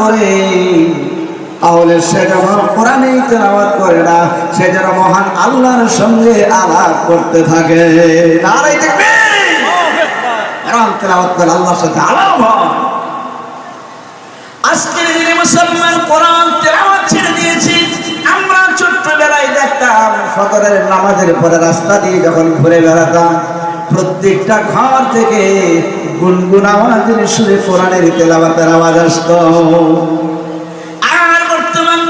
করে। তাহলে সে যেন কোরআনেই তেলাওয়াত করে না, সে যেন মহান আল্লাহর সঙ্গে আলাপ করতে থাকে। নারাই দেখবে কোরআন তেলাওয়াত করে আল্লাহর সাথে আলাপ হয়। মুসলমান কোরআন তেলাওয়াত ছেড়ে দিয়েছি। আমরা দেখতাম নামাজের পরে রাস্তা দিয়ে যখন ঘুরে বেড়াতাম, প্রত্যেকটা ঘর থেকে গুনগুন আওয়াজের সুরে কোরআনের তেলাওয়াতের আওয়াজ আসতো। আর বর্তমান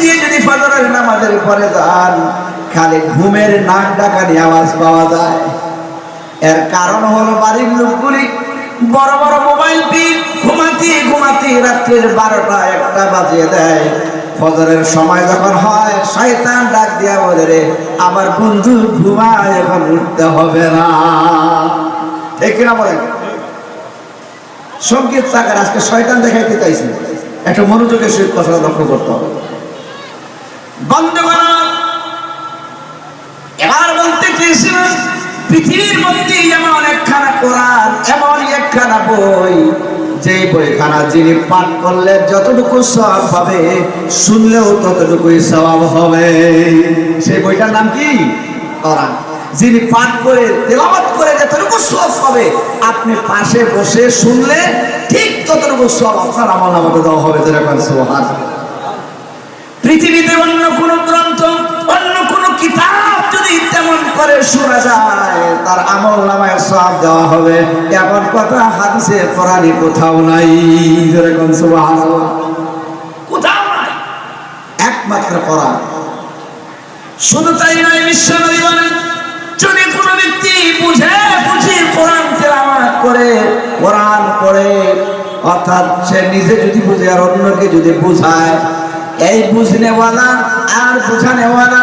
দিয়ে যদি নামাজের যান, খালি ঘুমের নাক ডাকানি আওয়াজ পাওয়া যায়। এর কারণ হলো বাড়ির লোকগুলি বড় বড় মোবাইল ঘুমাতে ঘুমাতে রাত্রের বারোটা, একটা বাজিয়ে দেয়। ফজরের সময় যখন হয়, শয়তান ডাক দিয়া বলে রে, আমার বন্ধু ঘুমায় এখন, উঠতে হবে না। ঠিক কিনা বলেন? সংগীত থাকার আজকে শয়তান দেখাইতে চাইছি। একটা মনোযোগের সহিত কথা লক্ষ্য করতে হবে। বন্ধ এবার বলতে চেয়েছিলাম পৃথিবীর মধ্যে এমন একখানা কোরআন এমন একখানা বই যে বইখানা যিনি পাঠ করলে যতটুকু সব পাবে, শুনলেও ততটুকুই সবাব হবে। সেই বইটার নাম কি? কোরআন। যিনি পাঠ করে, তেলাওয়াত করে যতটুকু সব পাবে, আপনি পাশে বসে শুনলে ঠিক ততটুকু সব আপনার আমল আমাকে দেওয়া হবে যেরকম সোহান পৃথিবীতে অন্য কোন গ্রন্থ, অন্য কোন কিতাব যদি করে শোনা যায় তার আমল নামায় সব দেওয়া হবে। এমন কথা হাদিসে কোরআনে কোথাও নাই। যেরকম সুবহানাল্লাহ। কোথাও নাই। একমাত্র কোরআন। শুধু তাই নয় বিশ্বনবী বলেন যদি কোনো ব্যক্তি বুঝে বুঝে কোরআন তেলাওয়াত করে কোরআন পড়ে অর্থাৎ সে নিজে যদি বুঝে আর অন্যকে যদি বুঝায় এই বুঝনেওয়ালা আর বুঝানেওয়ালা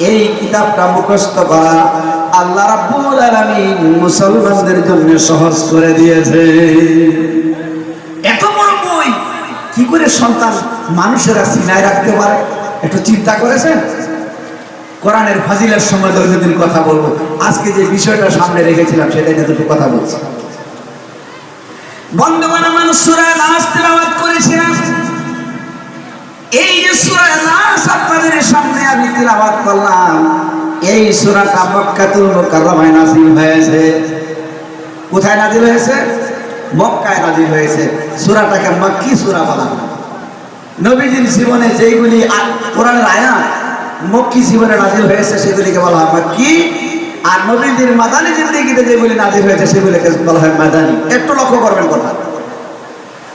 এই কিতাবটা মুখস্থ করা আল্লাহ রাব্বুল আলামিন মুসলমানদের জন্য সহজ করে দিয়েছে। এত বড় বই, কি করে সন্তান মানুষেরা সিনায় রাখতে পারে? একটু চিন্তা করেছেন? কোরআনের ফাজিলের সময় দৈনন্দিন কথা বলব। আজকে যে বিষয়টা সামনে রেখেছিলাম, সেটা নিয়ে দুটো কথা বলছি। বন্ধুগণ মানুষ সুরায় নাচ তেলাওয়াত করেছিলাম এই যে সুরায় নাচ আপনাদের সামনে আমি তেলাওয়াত করলাম। এই সুরাটা মক্কাতুল মুকাররমায় নাযিল হয়েছে। কোথায় নাযিল হয়েছে? মক্কায় নাযিল হয়েছে। সূরাটাকে মক্কি সুরা বলা নবীজির জীবনে যেইগুলি কোরআনের আয়াত মক্কি জীবনে নাজিল হয়েছে, সেগুলিকে বলা হয় মক্কি। আর নবীজির মাদানী জিন্দিগিতে যেগুলি নাজিল হয়েছে, সেগুলিকে বলা হয় মাদানী। একটু লক্ষ্য করবেন কথা।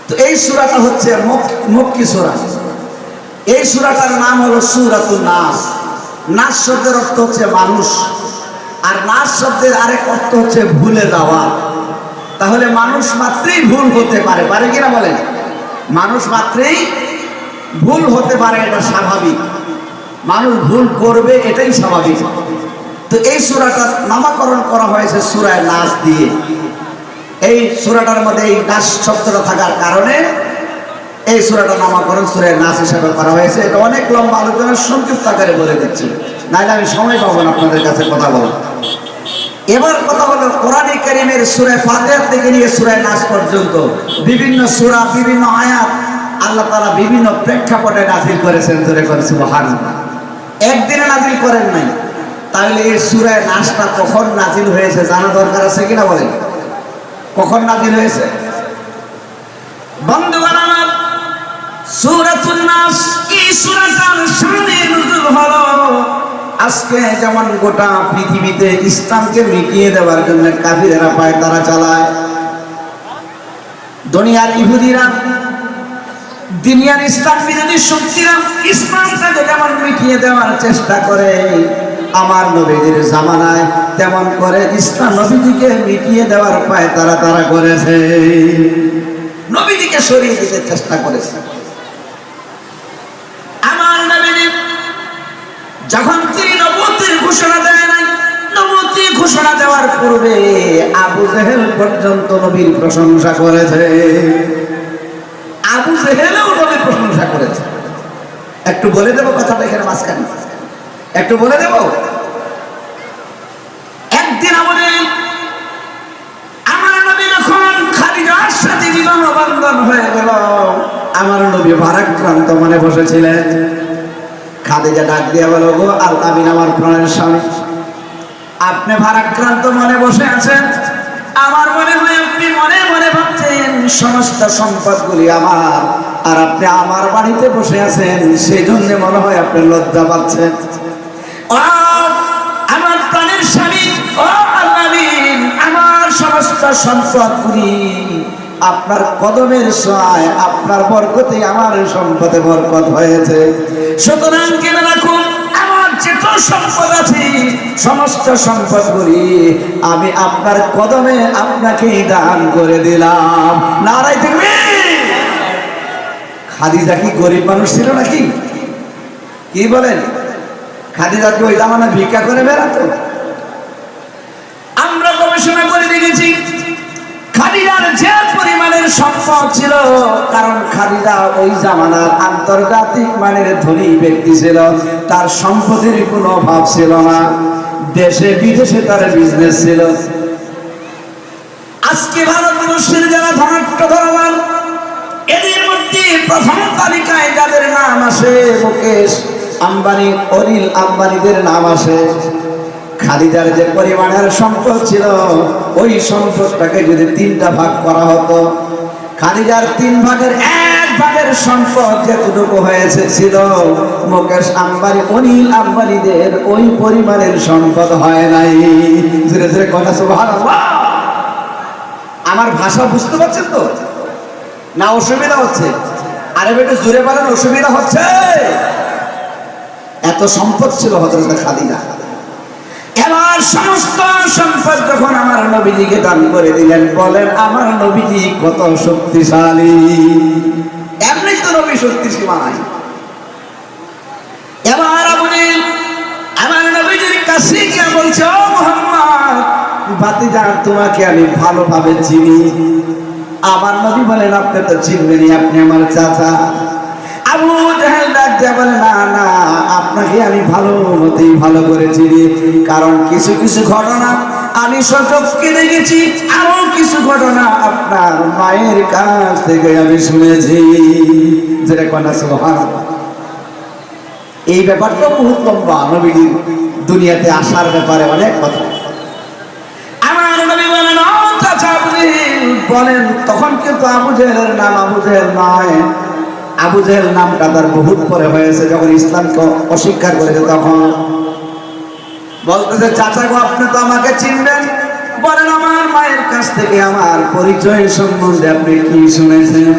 তো এই সুরাটা হচ্ছে মক- মক্কি সূরা। এই সূরাটার নাম হলো সূরাতুন নাস। নাস শব্দের অর্থ হচ্ছে মানুষ। আর নাস শব্দের আরেক অর্থ হচ্ছে ভুলে যাওয়া। তাহলে মানুষ মাত্রই ভুল হতে পারে। পারে কিনা বলেন? মানুষ মাত্রেই ভুল হতে পারে, এটা স্বাভাবিক। মানুষ ভুল করবে, এটাই স্বাভাবিক। তো এই সূরাটার নামাকরণ করা হয়েছে সুরায় নাচ দিয়ে। এই সূরাটার মধ্যে এই নাচ শব্দটা থাকার কারণে এই সূরাটার নামাকরণ সূরায় নাচ হিসাবে করা হয়েছে। এটা অনেক লম্বা আলোচনা সংক্ষিপ্ত আকারে বলে দিচ্ছি। নাহলে আমি সময় পাবো না আপনাদের কাছে কথা বলা এবার কথা হলো, কোরআনে কারীমের সূরা ফাতিহা থেকে নিয়ে সূরা নাস পর্যন্ত বিভিন্ন সূরা, বিভিন্ন আয়াত আল্লাহ তাআলা বিভিন্ন প্রেক্ষাপটে নাযিল করেছেন জোরে করে সুবহানাল্লাহ। একদিনে নাযিল করেন নাই। তাহলে এই সূরা নাসটা কখন নাযিল হয়েছে জানা দরকার আছে কিনা বলেন? কখন নাজিল হয়েছে? আমার সূরাতুন নাস। এই সূরাটার আজকে যেমন গোটা পৃথিবীতে ইসলামকে মিটিয়ে দেওয়ার জন্য কাফিরেরা পায় তারা চালায়, দুনিয়ার ইহুদিরা, দুনিয়ার ইসলাম বিরোধী শক্তিরা ইসলামটাকে যেমন মিটিয়ে দেওয়ার চেষ্টা করে, আমার নবীদের জামানায় তেমন করে ইসলাম নবীজিকে মিটিয়ে দেওয়ার পায় তারা তারা করেছে। নবীজিকে সরিয়ে দিতে চেষ্টা করেছে। পূর্বে আবু জেহেল পর্যন্ত নবীর প্রশংসা করেছে। আবু জেহেলও নবীর প্রশংসা করেছে। একটু বলে দেবো কথাটা এখানে মাঝখানে। একটু বলে দেবো? একদিন আমাদের আমার নবী যখন খাদিজার সাথে হয়ে গেল, আমার নবী ভারাক্রান্ত মনে বসেছিলেন। খাদিজা ডাক দিয়ে বলো গো আমার প্রাণের স্বামী। আপনি ভারাক্রান্ত মনে বসে আছেন? আমার মনে হয় আপনি মনে মনে ভাবছেন, সমস্ত সম্পদগুলি আমার, আর আপনি আমার বাড়িতে বসে আছেন সেই জন্য মনে হয় আপনি লজ্জা পাচ্ছেন। আমার প্রাণের স্বামী, ও আমার সমস্ত সম্পদগুলি আপনার কদমের সহায়, আপনার বরকতে আমার সম্পদে বরকত হয়েছে। সুতরাং কেন রাখুন? যেত সম্পদ আছে। সমস্ত সম্পদগুলি আমি আপনার কদমে আপনাকে দান করে দিলাম। দেখবে। খাদিজা কি গরিব মানুষ ছিল নাকি? কি বলেন? খাদিজা কি ওই জামানা ভিক্ষা করে বেড়াতো? আমরা গবেষণা করে দেখেছি সম্পদ ছিল, কারণ খাদিজা ওই জামানার আন্তর্জাতিক মানের ধনী ব্যক্তি ছিল, তার সম্পদের কোনো অভাব ছিল না। দেশে বিদেশে তার বিজনেস ছিল। আজকে ভারতবর্ষের যারা ধনাট্য ধরবান এদের মধ্যে প্রথম তালিকায় যাদের নাম আসে মুকেশ আম্বানি, অনিল আম্বানিদের নাম আসে। খালিদার যে পরিমাণের সম্পদ ছিল, ওই সম্পদটাকে যদি তিনটা ভাগ করা হতো খাদিজার তিন ভাগের এক ভাগের সম্পদ যেটুকু হয়েছে ছিল, মুকেশ আম্বানি, অনিল আম্বানিদের ওই পরিমাণের সম্পদ হয় নাই। ধীরে ধীরে কথা সুবহানাল্লাহ। আমার ভাষা বুঝতে পারছেন তো? না অসুবিধা হচ্ছে? আরে বেটে জুড়ে বলেন, অসুবিধা হচ্ছে? এত সম্পদ ছিল হজরত খাদিজা। এবার সমস্ত সম্পদ যখন আমার নবীজিকে দান করে দিলেন, বলেন, আমার নবীজি কত শক্তিশালী। এমনি তো নবী শক্তি শক্তিশালী এবার আপনি আমার নবীজির কাছে গিয়ে বলছে, ও মোহাম্মদ, ভাতিজা, তোমাকে আমি ভালোভাবে চিনি। আমার নবী বলেন, আপনি তো চিনবেনি আপনি আমার চাচা। আপনাকে আমি ভালো মতেই ভালো করে চিনি কারণ কিছু কিছু ঘটনা আমি সচককে দেখেছি, আরও কিছু ঘটনা আপনার মায়ের কাছ থেকে আমি শুনেছি। যেটা কন্যা, সুবহানাল্লাহ। এই ব্যাপারটা বহুত লম্বা নবীর দুনিয়াতে আসার ব্যাপারে অনেক কথা। বলেন, তখন কিন্তু আবু জেহেলের নাম আবু জেহেল নয়। আবু জেহেল নামটা তার বহুত পরে হয়েছে, যখন ইসলামকে অস্বীকার করেছে তখন। বলতেছে, চাচা গো, আপনি তো আমাকে চিনবেন। বলেন, আমার মায়ের কাছ থেকে আমার পরিচয় সম্বন্ধে আপনি কি শুনেছেন?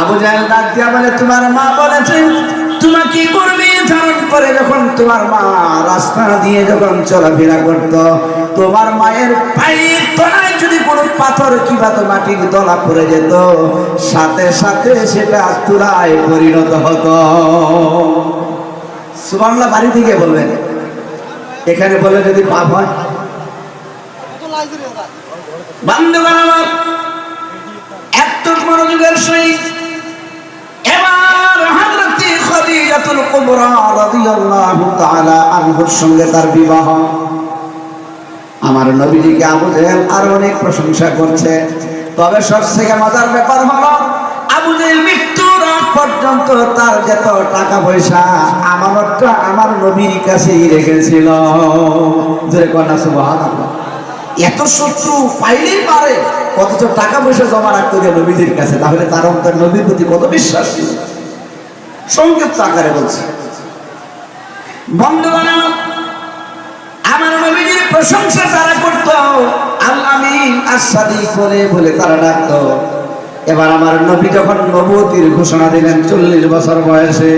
আবু জাহেল ডাক দিয়া বলে, তোমার মা বলেছে তোমার কি করবে ধারণ করে যখন তোমার মা রাস্তা দিয়ে যখন চলাফেরা করত তোমার মায়ের পায়ের তলায় যদি কোনো পাথর কিংবা তো মাটির দলা পড়ে যেত, সাথে সাথে সেটা তুলায় পরিণত হতো। সুবাংলা বাড়ি থেকে বলবেন? এখানে বলে যদি পাপ হয়? সহিত সঙ্গে তার বিবাহ। আমার নবীজিকে আবু জেহেল আর অনেক প্রশংসা করছে। তবে সব থেকে মজার ব্যাপার হলো, আবু জেহেল মৃত্যুর আগ পর্যন্ত তার যত টাকা পয়সা, আমানতটা আমার নবীর কাছেই রেখেছিল। যে কন্যা সুবহানাল্লাহ। এত শত্রু পাইলেই পারে, অথচ টাকা পয়সা জমা রাখতে হবে নবীদের কাছে, তাহলে তার অন্তর নবীর প্রতি কত বিশ্বাস ছিল? সংক্ষিপ্ত আকারে বলছে। বন্ধুগণ আমার নবীজির প্রশংসা তারা করত। আল্লামিন আসাদি করে বলে তারা ডাকত। এবার আমার নবী যখন নবতির ঘোষণা দিলেন চল্লিশ বছর বয়সে,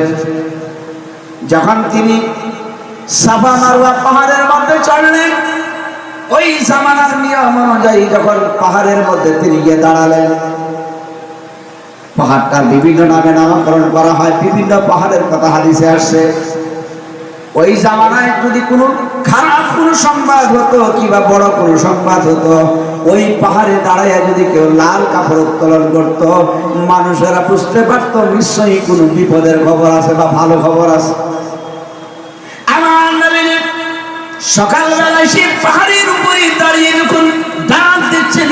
যখন তিনি সাফা মারুয়া পাহাড়ের মধ্যে চড়লেন, ওই জামানার নিয়ম অনুযায়ী যখন পাহাড়ের মধ্যে তিনি গিয়ে দাঁড়ালেন, পাহাড়টা বিভিন্ন নামে নামকরণ করা হয়, বিভিন্ন পাহাড়ের কথা হাদিসে আসছে। ওই জামানায় যদি কোনো কোনো সংবাদ হতো কিংবা বড় কোনো সংবাদ হতো? ওই পাহাড়ে দাঁড়াইয়া যদি কেউ লাল কাপড় উত্তোলন করত, মানুষেরা বুঝতে পারত, নিশ্চয়ই কোনো বিপদের খবর আছে বা ভালো খবর আছে। সে পাহাড়ের উপরে দাঁড়িয়ে যখন দিচ্ছেন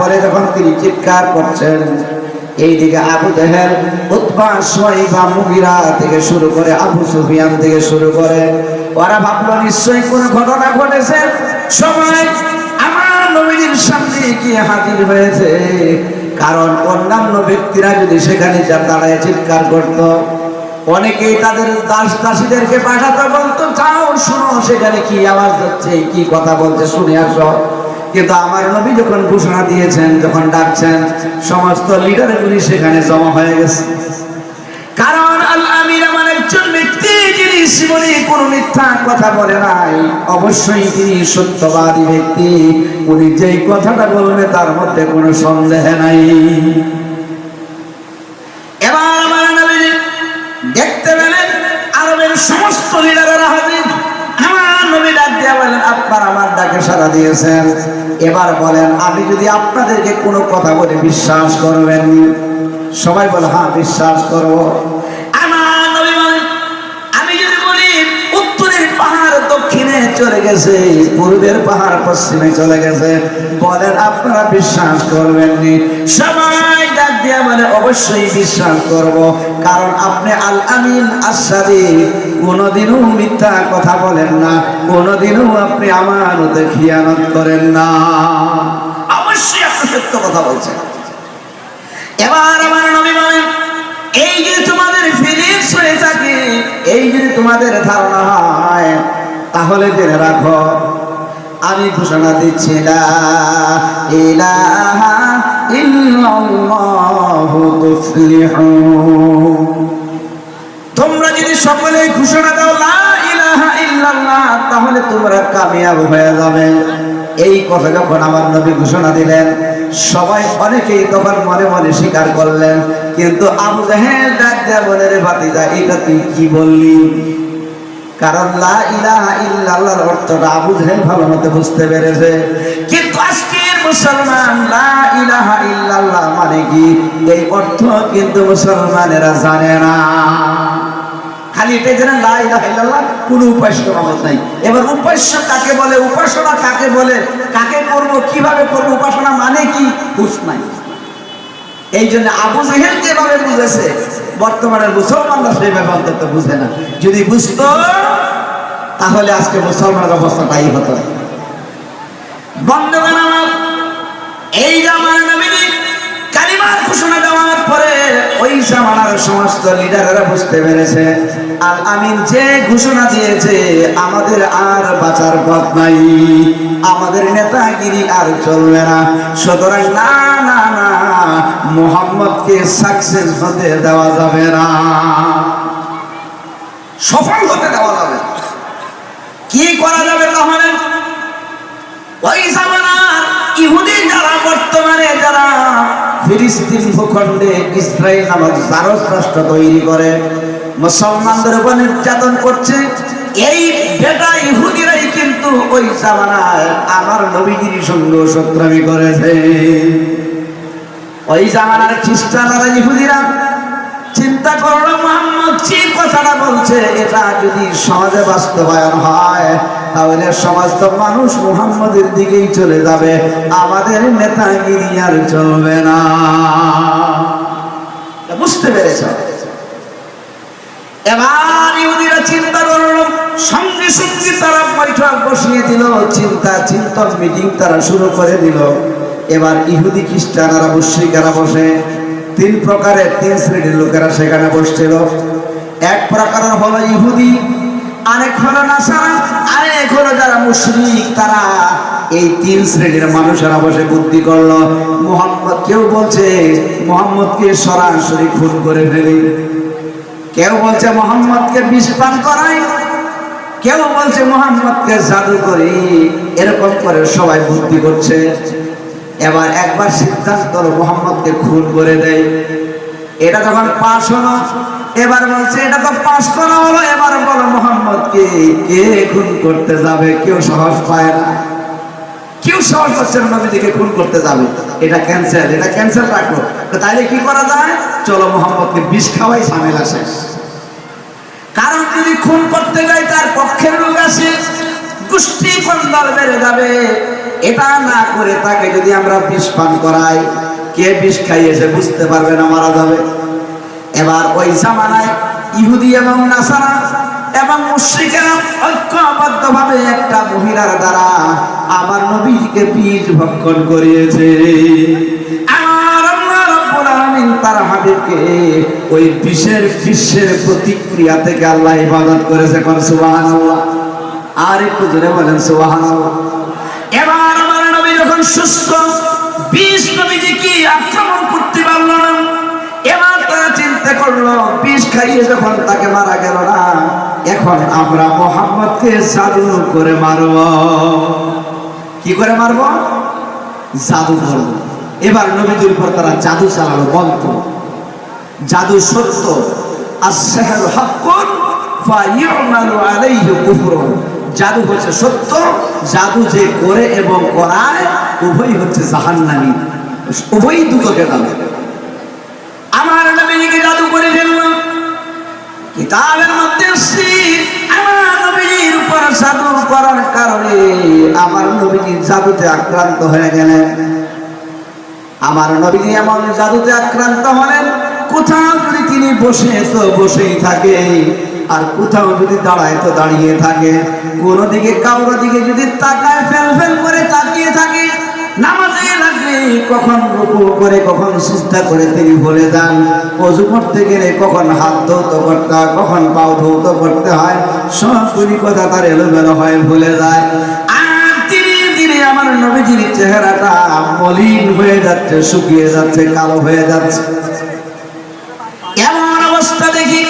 বলে যখন তিনি চিৎকার করছেন। এইদিকে আবু জেহেল মুগিরা থেকে শুরু করে আবু সুফিয়ান থেকে শুরু করে ওরা ভাবলো, নিশ্চয়ই কোন ঘটনা ঘটেছে। সবাই আমার নবীর সামনে গিয়ে হাজির হয়েছে। কারণ অন্যান্য ব্যক্তিরা যদি সেখানে যা দাঁড়ায় চিৎকার করতো, অনেকেই তাদের দাস দাসীদেরকে পাঠাতে, বলতো, যাও, শুনো, সেখানে কি আওয়াজ হচ্ছে, কি কথা বলছে, শুনে আসো। কিন্তু আমার নবী যখন ঘোষণা দিয়েছেন, যখন ডাকছেন, সমস্ত লিডারগুলি সেখানে জমা হয়ে গেছে। জীবনে কোনো মিথ্যা কথা বলে নাই। অবশ্যই তিনি সত্যবাদী ব্যক্তি। উনি যেই কথাটা বলবে তার মধ্যে কোনো সন্দেহ নাই। এবার দেখতে আরবের সমস্ত বলেন, আপনার আমার ডাকে দিয়েছেন। এবার বলেন যদি আপনাদেরকে কোনো কথা বলে বিশ্বাস করবেন? সবাই বলে হ্যাঁ বিশ্বাস করব আমার নবী বলেন আমি যদি বলি উত্তরের পাহাড় দক্ষিণে চলে গেছে, পূর্বের পাহাড় পশ্চিমে চলে গেছে। বলেন, আপনারা বিশ্বাস করবেন নি সবাই ডাক দিয়া বলে, অবশ্যই বিশ্বাস করব। কারণ আপনি আল আমিন আসাদি কোনোদিনও মিথ্যা কথা বলেন না। কোনোদিনও আপনি আমার মধ্যে খিয়ানত করেন না। অবশ্যই আপনি সত্য কথা বলছেন। এবার আমার নবী বলেন, এই যে তোমাদের ফিলিংস হয়ে থাকে, এই যদি তোমাদের ধারণা হয় তাহলে জেনে রাখো, আমি ঘোষণা দিচ্ছি তুফলিহুন তোমরা যদি সকলে ঘোষণা দাও তাহলে তোমরা কামিয়াব হয়ে যাবে। এই কথা যখন আমার নবী ঘোষণা দিলেন, সবাই অনেকেই তখন মনে মনে স্বীকার করলেন, কিন্তু আবু জাহেল রে ভাতিজা, এটা তুই কি বললি? কারণ লা ইলাহা ইল্লাল্লাহর অর্থটা আবু জাহেল ভালো মতো বুঝতে পেরেছে। কিন্তু মুসলমান লা ইল্লাল্লাহ মানে কি? অর্থ কিন্তু মুসলমানেরা জানে না। খালি লা ইল্লাল্লাহ, কোনো নাই। এবার কাকে বলে? উপাসনা কাকে বলে? কাকে করব? কীভাবে করব? উপাসনা মানে কি? বুঝ নাই। এই জন্য আবু জেহেল যেভাবে বুঝেছে। বর্তমানের মুসলমানরা সেই ব্যাপার তো বুঝে না। যদি বুঝত, তাহলে আজকে মুসলমানের অবস্থা তাই হতো। বন্ধুগণ এই জামার নবীন কালিমার ঘোষণা দেওয়ার পরে জামানার সমস্ত লিডাররা বুঝতে পেরেছে। আর আমিন যে ঘোষণা দিয়েছে, আমাদের আর বাঁচার পথ নাই। আমাদের নেতাগিরি আর চলবে না। সুতরাং না না না, মোহাম্মদকে সাকসেস হতে দেওয়া যাবে না। সফল হতে দেওয়া যাবে কি করা যাবে তাহলে? ওই জামানার ইহুদি যারা বর্তমানে যারা ফিলিস্তিন ভূখণ্ডে ইসরায়েল নামক জারস রাষ্ট্র তৈরি করে। মুসলমানদের উপর নির্যাতন করছে। এই বেটা ইহুদিরাই কিন্তু ওই জামানায় আমার নবীগিরি সঙ্গে সত্রামি করেছে। ওই জামানার খ্রিস্টানরা ইহুদিরা চিন্তা করল মোহাম্মদ, যে কথাটা বলছে, এটা যদি সমাজে বাস্তবায়ন হয়, তাহলে সমস্ত মানুষ মুহাম্মদের দিকেই চলে যাবে, আমাদের নেতাগিরি আর চলবে না। বুঝতে পেরেছ? এবার ইহুদিরা চিন্তা করল, সঙ্গে সঙ্গে তারা বৈঠক বসিয়ে দিল, চিন্তা, চিন্তন মিটিং তারা শুরু করে দিল। এবার ইহুদি খ্রিস্টানরা মুশ্রিকারা বসে তিন প্রকারের, তিন শ্রেণির লোকেরা সেখানে বসছিল। এক প্রকারের হলো ইহুদি, আরেক হলো নাসারা, আরেক হলো যারা মুশরিক, তারা এই তিন শ্রেণির মানুষেরা বসে বুদ্ধি করল। মোহাম্মদ কেউ বলছে, মোহাম্মদকে সরাসরি খুন করে ফেলি। কেউ বলছে, মোহাম্মদকে বিষ পান করাই। কেউ বলছে, মোহাম্মদকে জাদু করি। এরকম করে সবাই বুদ্ধি করছে। এবার একবার সিদ্ধান্ত মোহাম্মদকে খুন করে দেয়। এটা যখন পাশ হলো। এবার বলছে, এটা তো পাশ করা হলো। এবার বলো মোহাম্মদকে কে খুন করতে যাবে? কেউ সাহস পায় না। কেউ সাহস পাচ্ছে না খুন করতে যাবে। এটা ক্যান্সেল এটা ক্যান্সেল রাখল তো তাইলে কি করা যায়? চলো, মোহাম্মদকে বিষ খাওয়াই ঝামেলা শেষ। কারণ যদি খুন করতে যায়, তার পক্ষের লোক আছে। গোষ্ঠী কন্দল বেড়ে যাবে। এটা না করে তাকে যদি আমরা বিষ পান করাই, কে বিষ খাইয়েছে বুঝতে পারবে না মারা যাবে। এবার ওই জামানায় ইহুদি এবং নাসারা এবং মুশ্রিকেরা ঐক্যবদ্ধ ভাবে একটা মহিলার দ্বারা আমার নবীকে বীজ ভক্ষণ করিয়েছে। আল্লাহ ওই বিষের বিশ্বের প্রতিক্রিয়া থেকে আল্লাহ ইবাদত করেছে কোন সুবহানাল্লাহ। আর একটু জোরে বলেন এবার আমার নবী যখন সুস্থ বিষ নবীজি কি আক্রমণ করতে পারল না? এবার তারা চিন্তা করল, বিষ খাইয়ে যখন তাকে মারা গেল না, এখন আমরা মোহাম্মদকে জাদু করে মারব। কি করে মারব? জাদু করব। এবার নবীদের উপর তারা জাদু চালালো বলত জাদু সত্য। আর সেহের হকুন ফাইয়ুমালু আলাইহি কুফরুন। জাদু হচ্ছে সত্য, জাদু যে করে এবং করায় উভয় হচ্ছে জাহান্নামী। উভয়ই দুটোকে যাবে আমার নবীকে জাদু করে ফেলল। কিতাবের মধ্যে আমার নবীর উপর জাদু করার কারণে আমার নবীজি জাদুতে আক্রান্ত হয়ে গেলেন। আমার নবীজি এমন জাদুতে আক্রান্ত হলেন, কোথাও যদি তিনি বসে তো বসেই থাকে। আর কোথাও যদি দাঁড়ায় তো দাঁড়িয়ে থাকে। কোনো দিকে, কারোর দিকে যদি তাকায়, ফেল ফেল করে তাকিয়ে থাকে, নামাজে কখন রুকু করে, কখন সিজদা করে তিনি ভুলে যান, অজু করতে গেলে কখন হাত ধৌত করতে হয়, কখন পাও ধৌত করতে হয় সবগুলি কথা তার এলোমেলো হয়, ভুলে যায়। আমার নবীজির চেহারাটা মলিন হয়ে যাচ্ছে, শুকিয়ে যাচ্ছে, কালো হয়ে যাচ্ছে এমন অবস্থা দেখি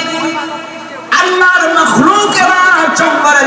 আল্লাহর মখলুকেরা চম্বরের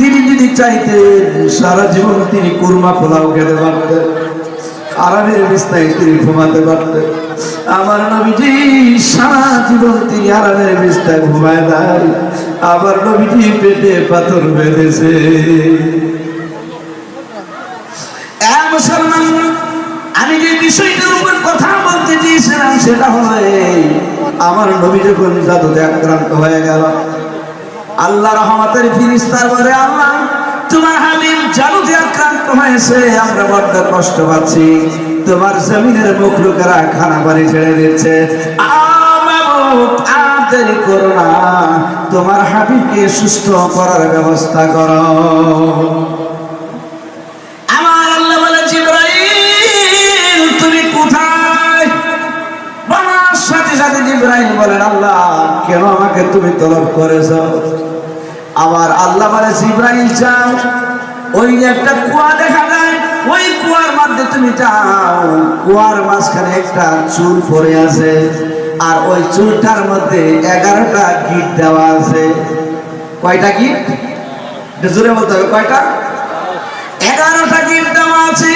তিনি যদি চাইতেন, সারা জীবন তিনি কুরমা পোলাও খেতে পারতেন, আরামের বিস্তায় তিনি ঘুমাতে পারতেন। আমার নবীজি, সারা জীবন তিনি আরামের বিস্তায় ঘুমায় দেয় আমার নবীজি পেটে পাথর বেঁধেছে। আমি যে বিষয়টার উপর কথা বলতে চেয়েছিলাম, সেটা হলো আমার নবী যখন জাদুতে আক্রান্ত হয়ে গেল আল্লাহ রহমতের ফিরিস্তার বলে, আল্লাহ, তোমার হাবিব জাদুতে আক্রান্ত হয়েছে, আমরা বড্ড কষ্ট পাচ্ছি। তোমার জমিনের মুখ লোকেরা খানা পানি ছেড়ে দিচ্ছে। দেরি করো না, তোমার হাবিবকে সুস্থ করার ব্যবস্থা করো। আমার আল্লাহ বলে তুমি কোথায়? সাথে সাথে জিব্রাইল বলেন, আল্লাহ, কেন আমাকে তুমি তলব করেছ? আবার আল্লাহ বলে, জিব্রাইল যাও। ওই একটা কুয়া দেখা যায়। ওই কুয়ার মধ্যে তুমি যাও। কুয়ার মাঝখানে একটা চুল পড়ে আছে আর ওই চুলটার মধ্যে এগারোটা গিট দেওয়া আছে। কয়টা গিট? জোরে বলতে হবে, কয়টা? এগারোটা গিট দেওয়া আছে।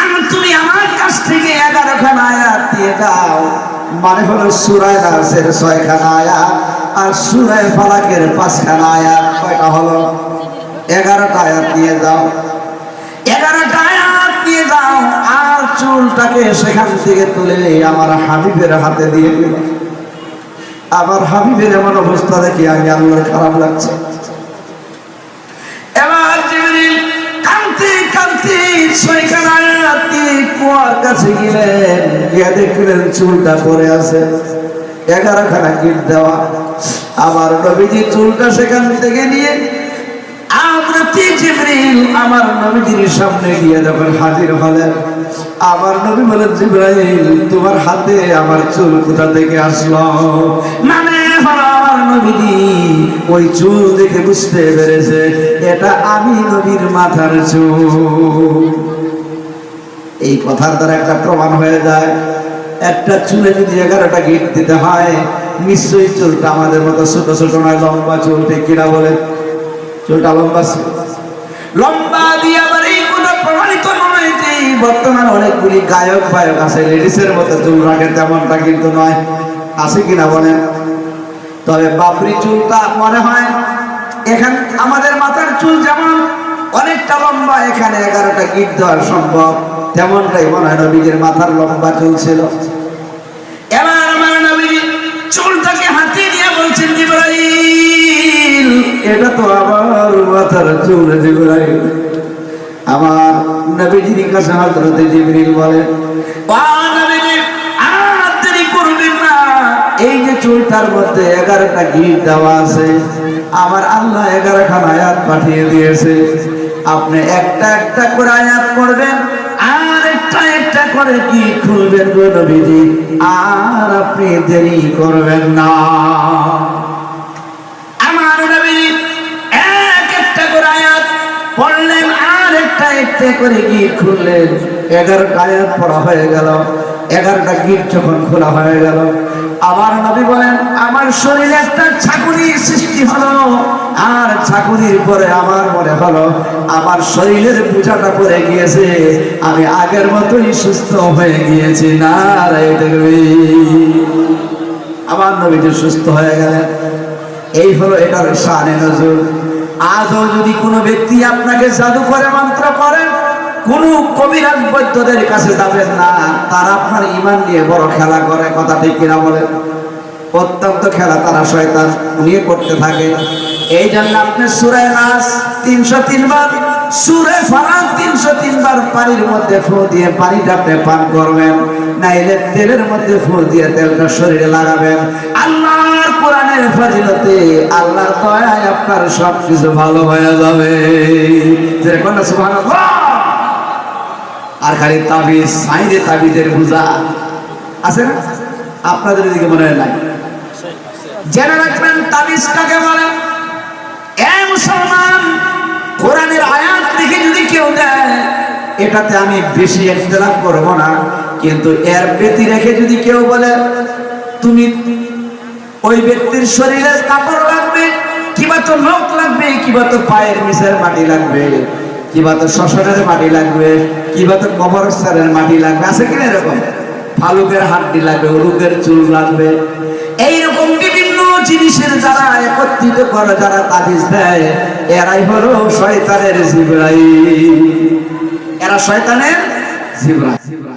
আমি তুমি আমার কাছ থেকে এগারো খানা আয়াত দিয়ে দাও। মানে হলো সুরায় নাসের ছয় খানা আয়াত। আর সুরায় ফালাকের পাঁচ খানা আয়াত কয়টা হলো? এগারোটা আয়াত দিয়ে যাও। এগারোটা আয়াত দিয়ে যাও, আর চুলটাকে সেখান থেকে তুলে আমার হাবিবের হাতে দিয়ে দিল আমার হাবিবের এমন অবস্থা দেখি আমি আল্লাহর খারাপ লাগছে। এবার কুয়ার কাছে গেলেন। গিয়ে দেখলেন চুলটা পরে আছে। এগারোখানা গিট দেওয়া। আবার নবীজি চুলটা সেখান থেকে নিয়ে আমরা আমার নবীজির সামনে গিয়ে হাজির আমার নবী তোমার হাতে আমার চুল কোথা থেকে আসলো? মানে আমার ওই চুল দেখে বুঝতে পেরেছে, এটা আমি নবীর মাথার চুল। এই কথার দ্বারা একটা প্রমাণ হয়ে যায় একটা চুলে যদি এগারোটা গিট দিতে হয়, নিশ্চয়ই চুলটা আমাদের মতো ছোট ছোট নয়, লম্বা চুল, ঠিক কিনা বলে চুলটা লম্বা লম্বা দিয়ে আবার এই কথা প্রমাণিত নয় যে বর্তমানে অনেকগুলি গায়ক, বায়ক আছে, লেডিসের মতো চুল রাখে তেমনটা কিন্তু নয়। আছে কিনা বলেন? তবে বাবরি চুলটা মনে হয়, এখান আমাদের মাথার চুল যেমন অনেকটা লম্বা এখানে এগারোটা গিট দেওয়া সম্ভব। তেমনটাই মনে হয় নবীজির মাথার লম্বা চুল ছিল এবার আমার হাতে বলছেন এটা তো আমার চুল আমার নবীজির কাছে হযরত জিবরিল বলে "ও নবীজি, আর দেরি করবেন না। এই যে মধ্যে এগারোটা গিট দেওয়া আছে আমার আল্লাহ এগারোখান আয়াত পাঠিয়ে দিয়েছে। আপনি একটা একটা করে আয়াত পড়বেন, আর একটা একটা করে কি খুলবেন গো আর আপনি দেরি করবেন না। আমার নবী এক একটা করে আয়াত পড়লেন, আর একটা একটা করে খুললেন। হয়ে গেল, এগারোটা যখন খোলা হয়ে গেল নবী বলেন, আমার শরীরে একটা ছাকুরির সৃষ্টি হলো। আর ছাকুরির পরে আমার মনে হলো, আমার শরীরের পূজাটা পড়ে গিয়েছে, আমি আগের মতোই সুস্থ হয়ে গিয়েছি না রে আমার নবীজি সুস্থ হয়ে গেলেন, এই হলো এটার শানে নজর। আজও যদি কোনো ব্যক্তি আপনাকে জাদু করে মন্ত্র করেন কোন কবিরাজ বৈদ্যদের কাছে যাবেন না, তারা আপনার ইমান নিয়ে বড় খেলা করে, কথা ঠিক কিনা বলেন? অত্যন্ত খেলা তারা শয়তান নিয়ে করতে থাকে। এই জন্য আপনি সুরে নাচ তিনশো তিনবার সুরে ফারান তিনশো তিনবার পানির মধ্যে ফু দিয়ে পানিটা আপনি পান করবেন। নাইলে তেলের মধ্যে ফু দিয়ে তেলটা শরীরে লাগাবেন। আল্লাহর কোরআনের ফাজিলতে আল্লাহর দয়ায় আপনার সব কিছু ভালো হয়ে যাবে। যেরকম সুবহানাল্লাহ। আর খালি তাবিজ সাইডে তাবিজের বুঝা। আছে না? আপনাদের এদিকে মনে হয় নাই। জেনে রাখবেন তাবিজ কাকে বলে? কেউ দেয় এটাতে আমি বেশি একতলাপ করব না, কিন্তু এর ব্যতি রেখে যদি কেউ বলে, তুমি ওই ব্যক্তির শরীরের কাপড় লাগবে, কিবা তো লোক লাগবে, কিবা তো পায়ের নিচের মাটি লাগবে, কিবা তো শ্বশুরের মাটি লাগবে, কিবা তো কবরস্থানের মাটি লাগবে। আছে কিনা এরকম? ফালুকের হাড্ডি লাগবে, উরুকের চুল লাগবে। বিভিন্ন জিনিসের যারা একত্রিত করে যারা তাবিজ দেয় এরাই হলো শয়তানের জিবরাই এরা শয়তানের জিবরাই